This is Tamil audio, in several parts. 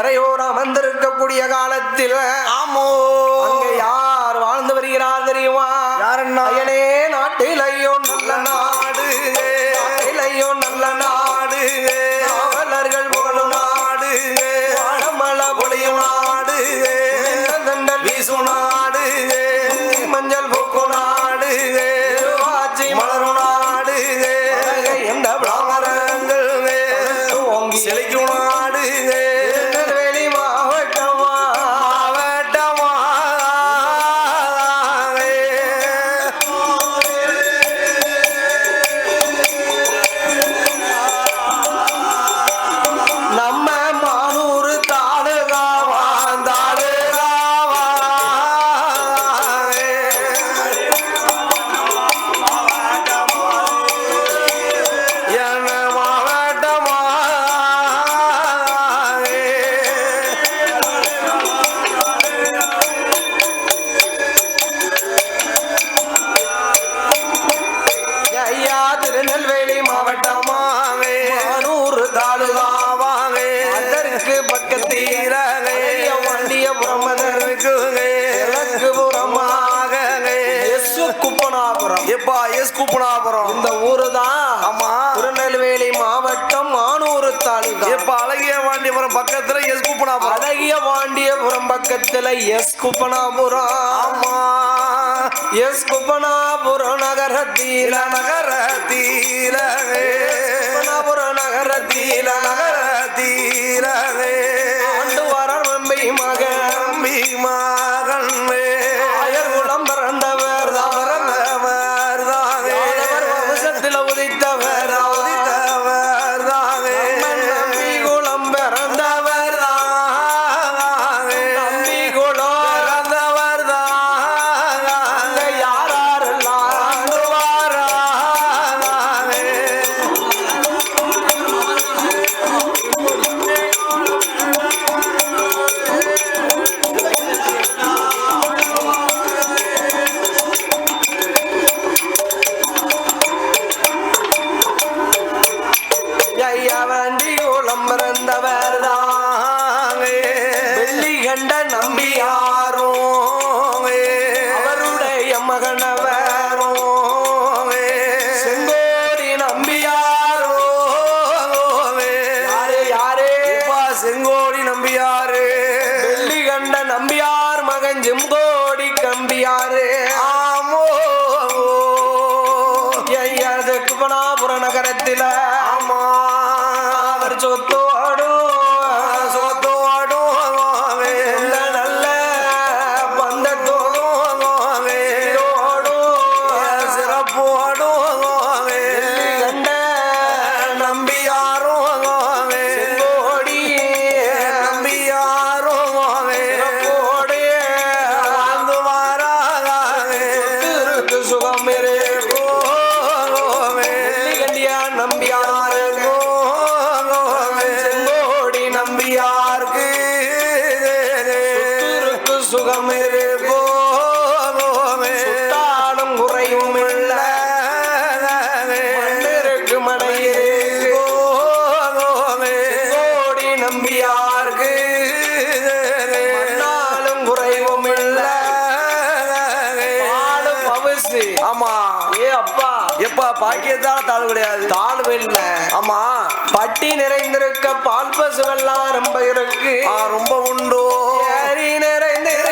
கரையோர் வந்திருக்கக்கூடிய காலத்தில் ஆமோ. அப்ப அழகிய வாண்டியபுரம் பக்கத்துல எஸ் குப்பனாபுரம். அழகிய வாண்டியபுரம் பக்கத்துல எஸ் குப்பனாபுரம். ஆமா. எஸ் குப்பனாபுரம் நகரத்தீல நகரத்தீரவே. குப்பனாபுரம் நகரத்தீல நகரத்தீரவே. வயசு ஆமா. ஏ அப்பா. எப்பா பாக்கியத்தால தாழ் கிடையாது. தாழ்வு இல்ல. ஆமா. பட்டி நிறைந்திருக்க பால் பசுவெல்லாம் ரொம்ப இருக்கு. ரொம்ப உண்டோ. நிறைந்திருக்க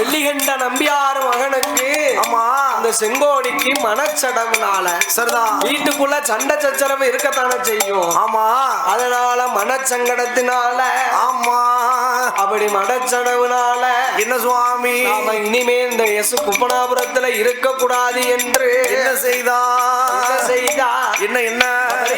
வெள்ளிகண்ட நம்பியாறு மகனுக்கு ஆமா. அந்த செங்கோடிக்கு மனச்சடங்குனால சரிதான் வீட்டுக்குள்ள சண்டை சச்சரவு இருக்கத்தானே செய்யும். ஆமா. அதனால மனச்சங்கடத்தினால ஆமா. அப்படி மனச்சடவுனால என்ன சுவாமி? நாம இனிமே இந்த எசு குப்பனாபுரத்துல இருக்க கூடாது என்று. என்ன செய்தா? செய்தா? என்ன என்ன?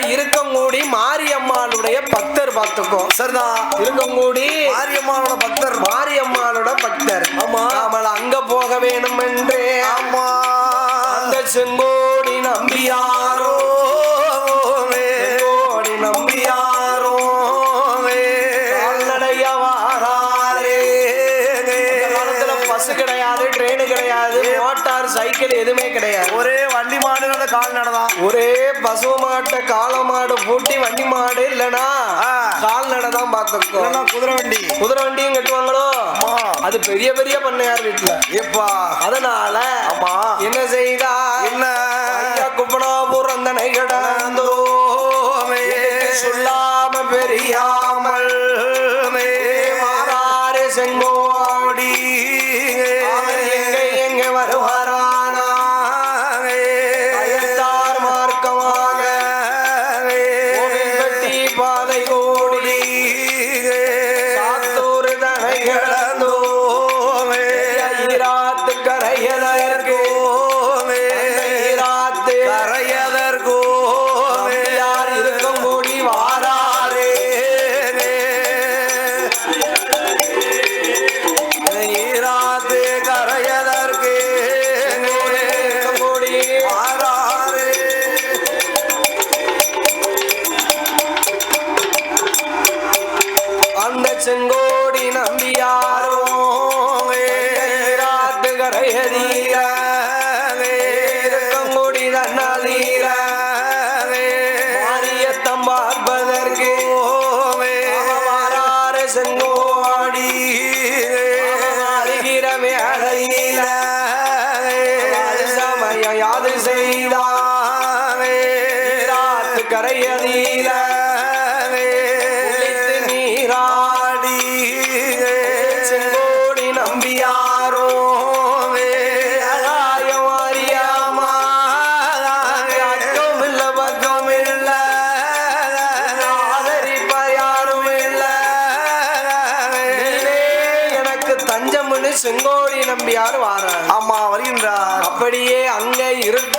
இருக்கங்கூடி மாரியம்மாளுடைய பக்தர் பார்த்துக்கோ. சரிதான் இருக்கங்கூடி மாரியம்மாவோட பக்தர். மாரியம்மாளோட பக்தர். ஆமா. நாமல் அங்க போக வேணும் என்று ஆமா. அந்த செங்கோடி நம்பியாரோ கால் நடதான் ஒரே பசு மாட்டை காளை மாடு பூட்டி வண்டி மாடு இல்லனா ஆ. கால்நடை தான் பார்த்துக்கோ. இல்லைன்னா குதிரை வண்டி. குதிரை வண்டியும் கட்டுவாங்களோ. அது பெரிய பெரிய பண்ணையார் வீட்டுல. எப்பா அதனால ஆமா. என்ன செய்தா என்ன? குப்பனாபூர் அந்த கடந்தோ சொல்லாம பெரியாமல்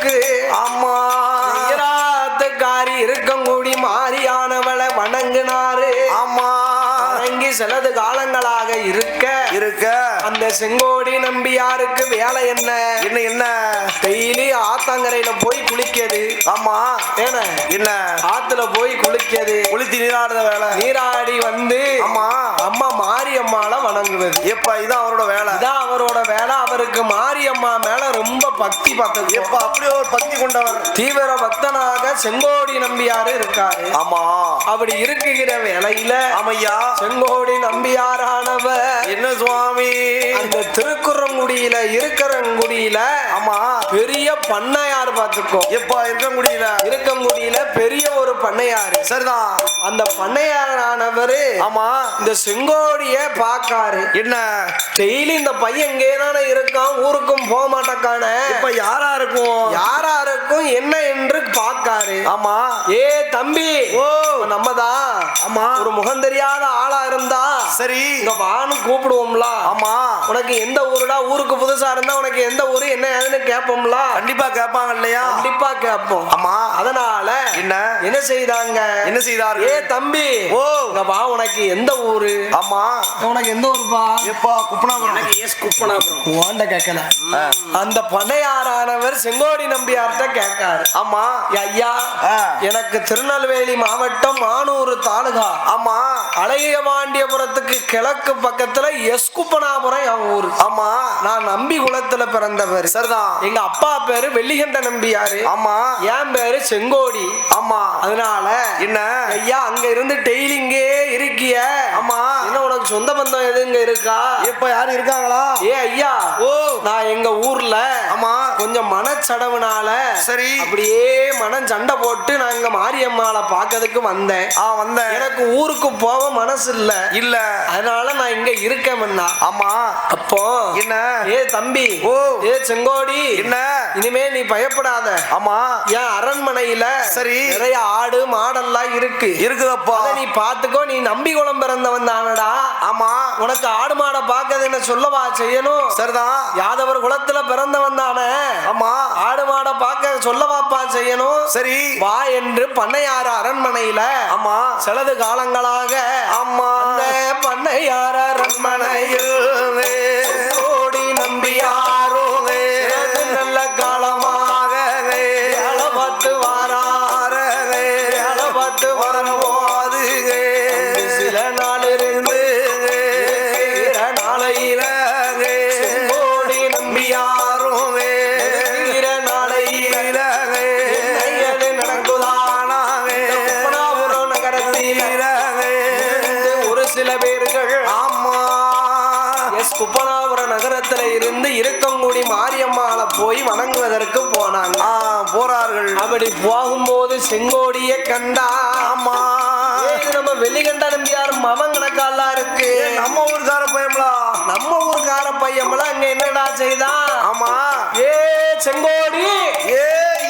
இருக்கு ஆமா. ஈராத்துக்காரி இருக்கங்கூடி மாறியானவளை வணங்கினாரு. ஆமா. வணங்கி சிலது காலங்களாக இருக்க. இருக்க. அந்த செங்கோடி நம்பியாருக்கு வேலை என்ன? என்ன என்ன? டெய்லி ஆத்தங்கரையில போய் குளிக்கிறது ஆமா. ஏன? என்ன? ஆத்துல போய் குளிக்கிறது குளித்து நீராடுத வேலை. நீராடி வந்து ஆமா. அம்மா மாரியம்மாளை வணங்குவது. எப்ப இதான் அவரோட வேலை. இதான் அவரோட வேலை. அவருக்கு மாரியம்மா மேல ரொம்ப பக்தி பார்த்தது. எப்ப அப்படியே ஒரு பக்தி கொண்டவர். தீவிர பக்தனாக செங்கோடி நம்பியாரு இருக்காரு. ஆமா. அப்படி இருக்குகிற வேலையில ஆமையா. செங்கோடி நம்பியாரானவர் என்ன சுவாமி? அந்த திருக்குறங்குடியில இருக்கிறங்குடியில ஆமா. பெரிய பண்ணையார் பார்த்துக்கோ. எப்ப இருக்க முடியல? இருக்கங்குடியில பெரிய ஒரு பண்ணையாரு. சரிதான் அந்த பண்ணையாரானவரு ஆமா. இந்த செங்கோடிய பாக்காரு என்ன? டெய்லி இந்த பையன் இங்கேதானே இருக்கான் ஊருக்கும் போக மாட்டக்கான. இப்ப யாரா இருக்கும்? யாராருக்கும் என்ன என்று பார்க்காரு. ஆமா. ஏ தம்பி. ஓ. நம்மதான் ஆமா. ஒரு முகம் தெரியாத ஆளா இருந்தா சரி. இங்க வான்னு கூப்பிடுவோம்ல. ஆமா. உனக்கு எந்த ஊருடா? ஊருக்கு புதுசா இருந்தா உனக்கு எந்த ஊரு என்ன ஏதுன்னு கேட்போம்ல கண்டிப்பா கேட்பாங்க இல்லையா? கண்டிப்பா கேட்போம். ஆமா அதனால என்ன? என்ன செய்தாங்க? என்ன செய்தார்கள்? ஏ தம்பி ஓ. வா உனக்கு எந்த ஊரு? ஆமா உனக்கு எந்த ஊருப்பா? எப்பா குப்பனாபுரம். எஸ் குப்பனாபுரம். ஓண்ட கேட்கல அந்த பண்ணையாரானவர் செங்கோடி நம்பியார்ட்ட கேட்காரு ஆமா ஐயா. எனக்கு திருநெல்வேலி மாவட்டம் மானூர் தாலுகா. ஆமா அழகிய பாண்டியபுரத்துக்கு கிழக்கு பக்கத்துல எஸ்குப்பனாபுரம் என் ஊரு. ஆமா நான் நம்பி குலத்துல பிறந்தவர். சரிதான். எங்க அப்பா பேரு வெள்ளிகண்ட நம்பியாரு ஆமா. என் பேரு செங்கோடி. ஆமா. அதனால என்ன? ஐயா அங்க இருந்து டெய்லி இங்கே இருக்கிய. ஆமா. என்ன உனக்கு சொந்த பந்தம் எதுங்க இருக்கா? இப்ப யாரும் இருக்காங்களா? ஏ ஐயா. ஓ. நான் எங்க ஊர்ல ஆமா. கொஞ்சம் மனச்சடவுனால சரி. அப்படியே மனம் சண்டை போட்டு நான் இங்க மாரியம்மாளை பார்க்கறதுக்கு வந்தேன். ஆ வந்தேன். எனக்கு ஊருக்கு போக மனசு இல்ல. இல்ல அதனால நான் இங்க இருக்கேன்னா ஆமா. அப்போ என்ன? ஏ தம்பி ஓ. ஏ செங்கோடி என்ன? இனிமே நீ பயப்படாத. ஆமா. என் அரண்மனையில சரி. நிறைய ஆடு மாடெல்லாம் இருக்கு. இருக்குதப்பா. நீ பாத்துக்கோ நீ நம்பி குளம் பிறந்தவன் தானடா. ஆமா. உனக்கு ஆடு மாடை பார்க்கறது என்ன சொல்லவா செய்யணும்? சரிதான். யாதவர் குலத்துல பிறந்தவன் தானே? ஆமா. ஆடு மாடை பார்க்க சொல்லவாப்பா செய்யணும். சரி. வா என்று பண்ணையாறு அரண்மனையில ஆமா. சிலது காலங்களாக ஆமா. அந்த பண்ணையார் அரண்மனையில் ஓடி நம்பியாரோ நல்ல காலமாக பார்த்து வாராரே பார்த்து வரும்போது சில நாள் இருந்து நாளையில போய் வணங்குவதற்கு போனாங்க. போறார்கள். அப்படி போகும்போது செங்கோடிய கண்டா. ஆமா. நம்ம வெள்ளிகண்ட நம்பியார் மவன் கணக்காலாம் இருக்கு நம்ம ஊருக்கார பயம்லா நம்ம ஊர்க்கார பையன்லாம் அங்க என்னடா செய்தான் ஆமா. ஏ செங்கோடி. ஏ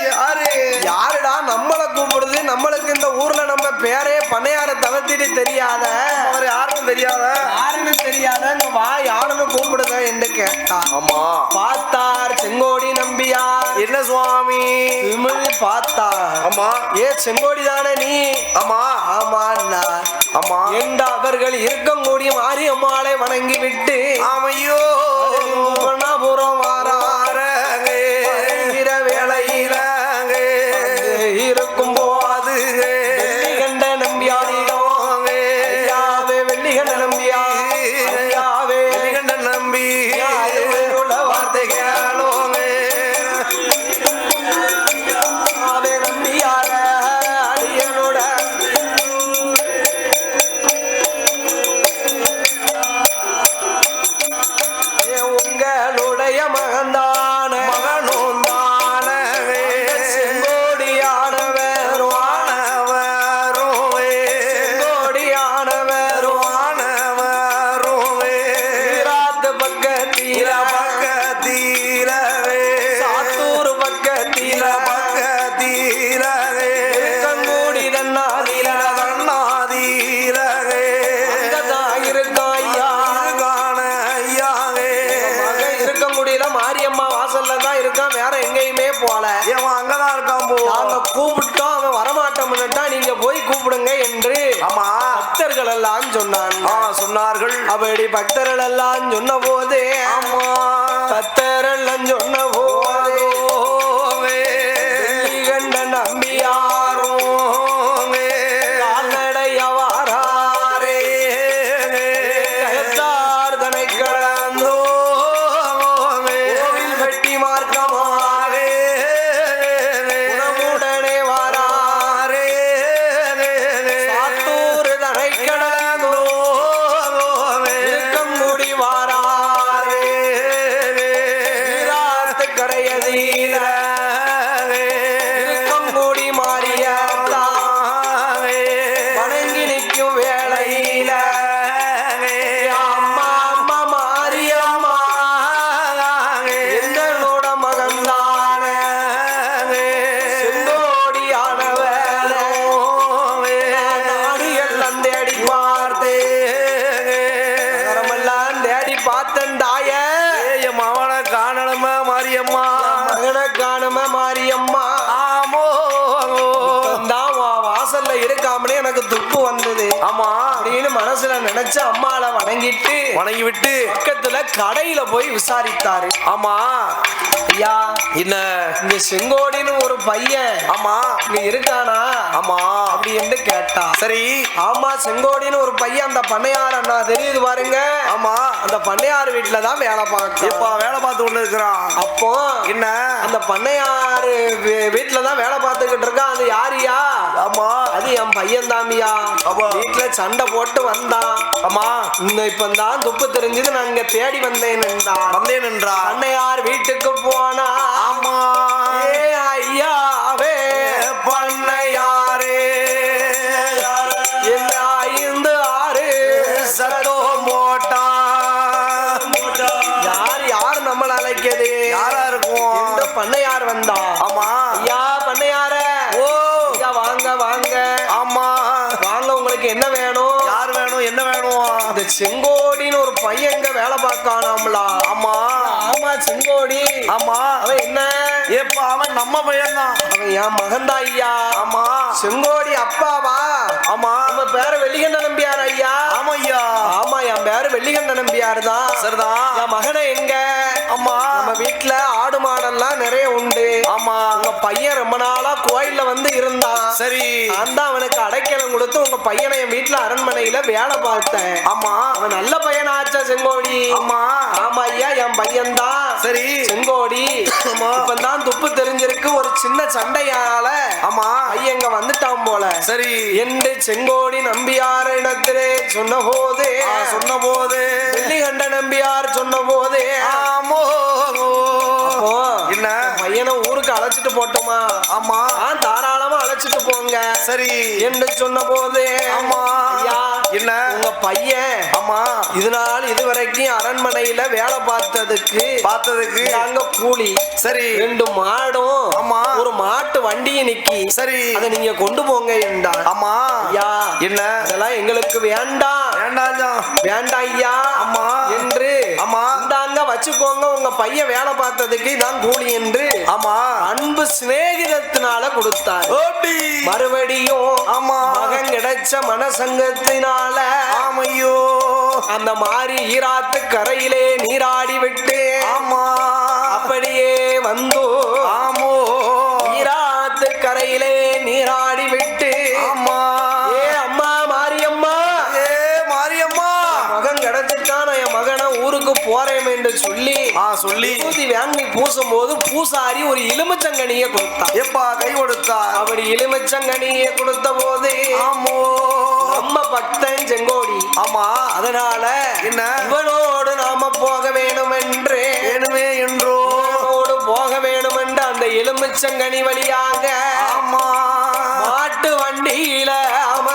யாரு? யாருடா நம்மள கூப்பிடுது? நம்மளுக்கு இந்த ஊர்ல நம்ம பேரே பண்ணையார தவிர்த்திட்டு தெரியாத. அவர் யாருக்கும் தெரியாத? யாருன்னு தெரியாத? வா யாருன்னு கூப்பிடுத என்று கேட்டா. ஆமா. பார்த்தார் செங்கோடி என்ன சுவாமி விமிழி பார்த்தா. ஆமா. ஏ செங்கோடி தானே நீ? ஆமா. ஆமா ஆமா. என்று அவர்கள் இருக்கங்கூடிய மாரியம்மாளை வணங்கி விட்டு ஆமையோ. புறம் கூப்பிட்டோம் அவன் வரமாட்டோம்னுட்டா நீங்க போய் கூப்பிடுங்க என்று ஆமா. பக்தர்கள் எல்லாம் சொன்னாங்க. ஆ சொன்னார்கள். அப்படி பக்தர்கள் எல்லாம் சொன்ன போது ஆமா. பக்தர்கள் சொன்ன போது பார்த்தேன் தாய மவன காணணும மாரியம்மா. மகனை காணும மாரியம்மா. ஆமோ. தான் வாசல்ல இருக்காமலே எனக்கு துப்பு வந்தது. ஆமா. அப்படின்னு மனசுல நினைச்சு அம்மாளை வணங்கிட்டு வணங்கி விட்டு பக்கத்துல கடையில போய் விசாரித்தாரு. ஆமா. ஐயா என்ன? இங்க செங்கோடின்னு ஒரு பையன். ஆமா. இங்க இருக்கானா? ஆமா. அப்படி என்று கேட்டா. சரி. ஆமா செங்கோடின்னு ஒரு பையன் அந்த பண்ணையார் அண்ணா தெரியுது பாருங்க. ஆமா. அந்த பண்ணையார் வீட்டுல தான் வேலை பார்க்க இப்ப வேலை பார்த்து கொண்டு இருக்கிறான்? அப்போ என்ன? அந்த பண்ணையாரு வீட்டுல தான் வேலை பார்த்துக்கிட்டு இருக்கான். அது யாரியா? ஆமா. அது என் பையன் தாமியா. வீட்டுல சண்டை போட்டு வந்தான். ஆமா. இப்ப தான் துப்பு தெரிஞ்சது. நான் இங்க தேடி வந்தேன் என்றான். வந்தேன் என்றார் அன்னையார் வீட்டுக்கு போனா ஆமா. ஏ ஐயாவே பண்ணையாரே. என்ன ஐந்து ஆறு? சத்தம் போட்டா. யார் யார் நம்மள அழைக்கிறது யாரா இருக்கும் இந்த பண்ணையார் வந்தா. ஆமா. ஐயா பண்ணையார. ஓ. வாங்க வாங்க. ஆமா. வாங்க உங்களுக்கு என்ன வேணும்? யார் வேணும் என்ன வேணும்? இந்த செங்கோடின்னு ஒரு பையன் வேலை பார்க்கானாம்லா ஆமா செங்கோடி ஆமா. அவன் என்ன? ஏப்பா அவன் நம்ம பையன்தான். அவன் என் மகன்தா ஐயா. ஆமா. செங்கோடி அப்பாவா? ஆமா. நம்ம பேரு வெள்ளிகண்ட நம்பியார் ஐயா. ஆமா ஐயா ஆமா என் பேரு வெள்ளிகண்ட நம்பியார் தான் சரிதான் என் மகனை எங்க? ஆமா. நம்ம வீட்டுல ஆடு மாடெல்லாம் நிறைய உண்டு. ஆமா. உங்க பையன் ரொம்ப நாளா கோயில்ல வந்து இருந்தான். சரி. நான் தான் அவனுக்கு அடைக்கலம் கொடுத்து உங்க பையனை என் வீட்டுல அரண்மனையில வேலை பார்த்தேன். ஆமா. அவன் நல்ல பையனாச்சா செங்கோடி? ஆமா. ஆமா ஐயா என் பையன் தான் சரி. செங்கோடி ஆமா. இப்பதான் துப்பு தெரிஞ்சிருக்கு ஒரு சின்ன சண்டையால ஆமா. பையன் இங்க வந்துட்டான் போல. சரி. என்று செங்கோடி நம்பியார் இடத்திலே சொன்ன போது சொன்ன போது. வெள்ளிகண்ட நம்பியார் சொன்ன போது. ஆமோ. என்ன? பையனை ஊருக்கு அழைச்சிட்டு போட்டோமா? ஆமா. தாராளமா அழைச்சிட்டு போங்க. சரி. என்று சொன்ன போது ஆமா. என்ன? உங்க பையன் ஆமா. இதனால் இதுவரைக்கும் அரண்மனையில வேலை பார்த்ததுக்கு பார்த்ததுக்கு? அங்க கூலி. சரி. ரெண்டு மாட்டு வண்டியை நிக்கி. சரி. அதை நீங்க கொண்டு போங்க என்றார் ஆமா ஐயா என்ன? இதெல்லாம் எங்களுக்கு வேண்டாம் வேண்டாம் வேண்டாம் ஐயா. ஆமா. என்று ஆமா. இந்தாங்க வச்சுக்கோங்க உங்க பையன் வேலை பார்த்ததுக்கு இதான் கூலி என்று ஆமா அன்பு சிநேகிதத்தினால கொடுத்தார். மறுபடியும் ஆமா. மகன் கிடைச்ச மனசங்கத்தினால ஆமையோ. அந்த மாறி ஈராத்து கரையிலே நீராடி விட்டு ஆமா அப்படியே வந்து கரையிலே நீராடி விட்டு ஆமா. ஏ அம்மா மாரியம்மா. ஏ மாரியம்மா. மகன் கிடைச்சிட்டான் என் மகனை ஊருக்கு போறேன் என்று சொல்லி ஆ சொல்லி. விபூதி வாங்கி பூசும் போது பூசாரி ஒரு இலுமிச்சங்கனியை கொடுத்தான். எப்பா கை கொடுத்தா? அப்படி இலுமிச்சங்கனியை கொடுத்த போது ஆமோ. நம்ம பக்தன் செங்கோடி. ஆமா அதனால என்ன? இவனோடு நாம போக வேணும் என்று வேணுமே என்றோ. இவனோடு போக என்று அந்த எலுமிச்சங்கனி வழியாக மாட்டு வண்டியில அமருவாரோ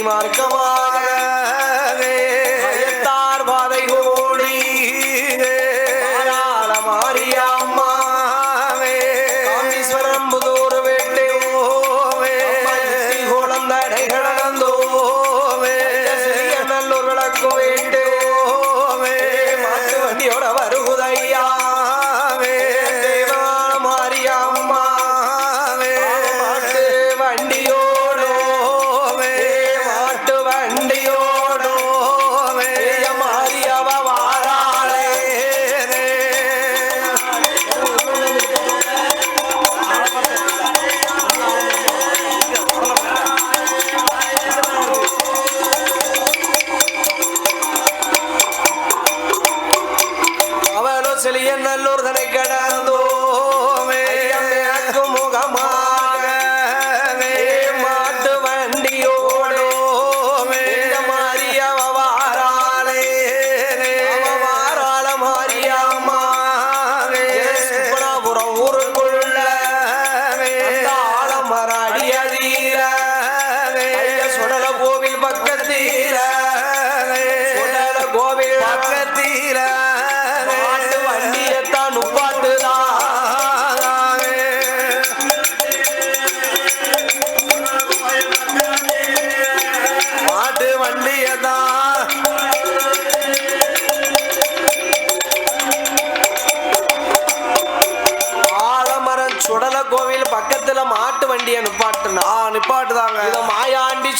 கோவில்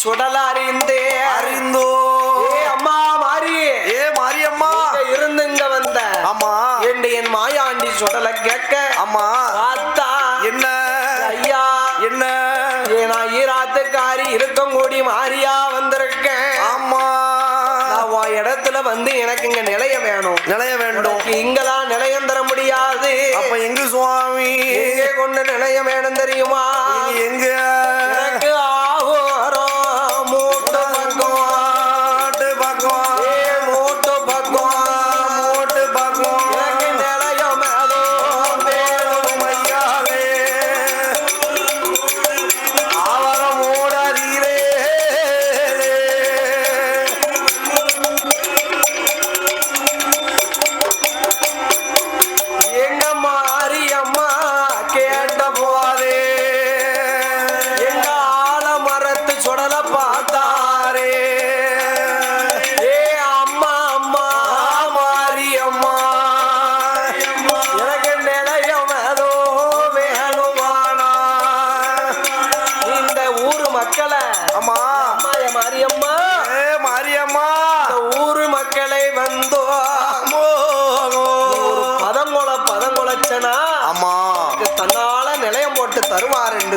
சுடல அறிந்தே. அறிந்தோ ஏ அம்மா மாறி. ஏ மாரியம்மா. இருந்துங்க வந்த. அம்மா. என்று என் மாயாண்டி சுடல கேட்க? அம்மா. ஆத்தா என்ன? ஐயா. என்ன? நான் ஈராத்துக்காரி இருக்கங்கூடி மாறியா வந்திருக்கேன். அம்மா நான் இடத்துல வந்து எனக்கு இங்க நிலைய வேணும். நிலைய வேண்டும். இங்கெல்லாம் நிலையம் தர முடியாது. அப்ப எங்கு சுவாமி? எங்க கொண்டு நிலையம் வேணும் தெரியுமா? எங்க?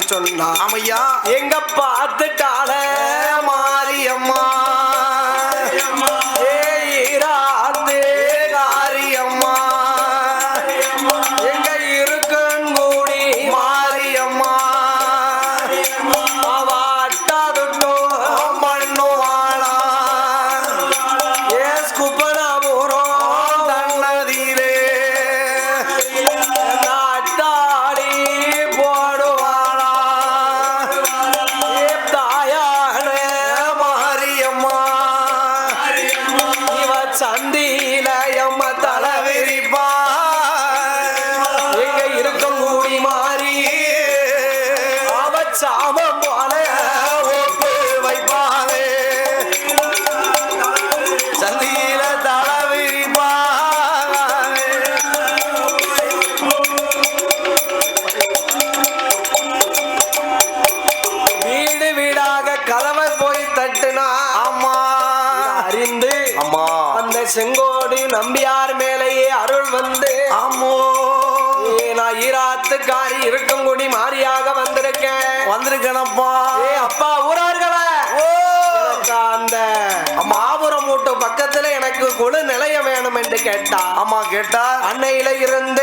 சொன்னா. அமையா எங்க பார்த்துட்டாலே দিন காரி வேலைக்காரி இருக்கங்குடி மாறியாக வந்திருக்கேன் வந்திருக்கேனப்பா. ஏ அப்பா ஊரார்களே. அந்த மாபுரம் மூட்டு பக்கத்துல எனக்கு குழு நிலையம் வேணும் என்று கேட்டா ஆமா கேட்டா அன்னையில இருந்து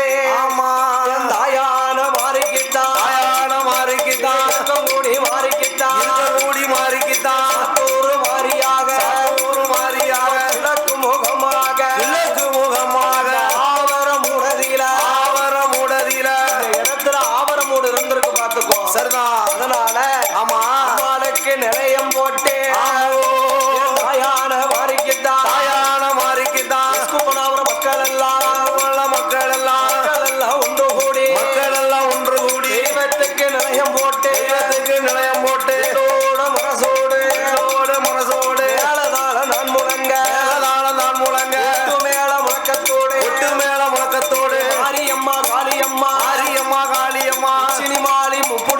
போட்டு இடத்துக்கு நிலையம் போட்டு. என்னோட மனசோடு என்னோட மனசோடு. மேலதால நான் முழங்க. மேலதால நான் முழங்க. மேல முழக்கத்தோடு. ஒட்டு மேல முழக்கத்தோடு. காளியம்மா. சினிமாலி முப்ப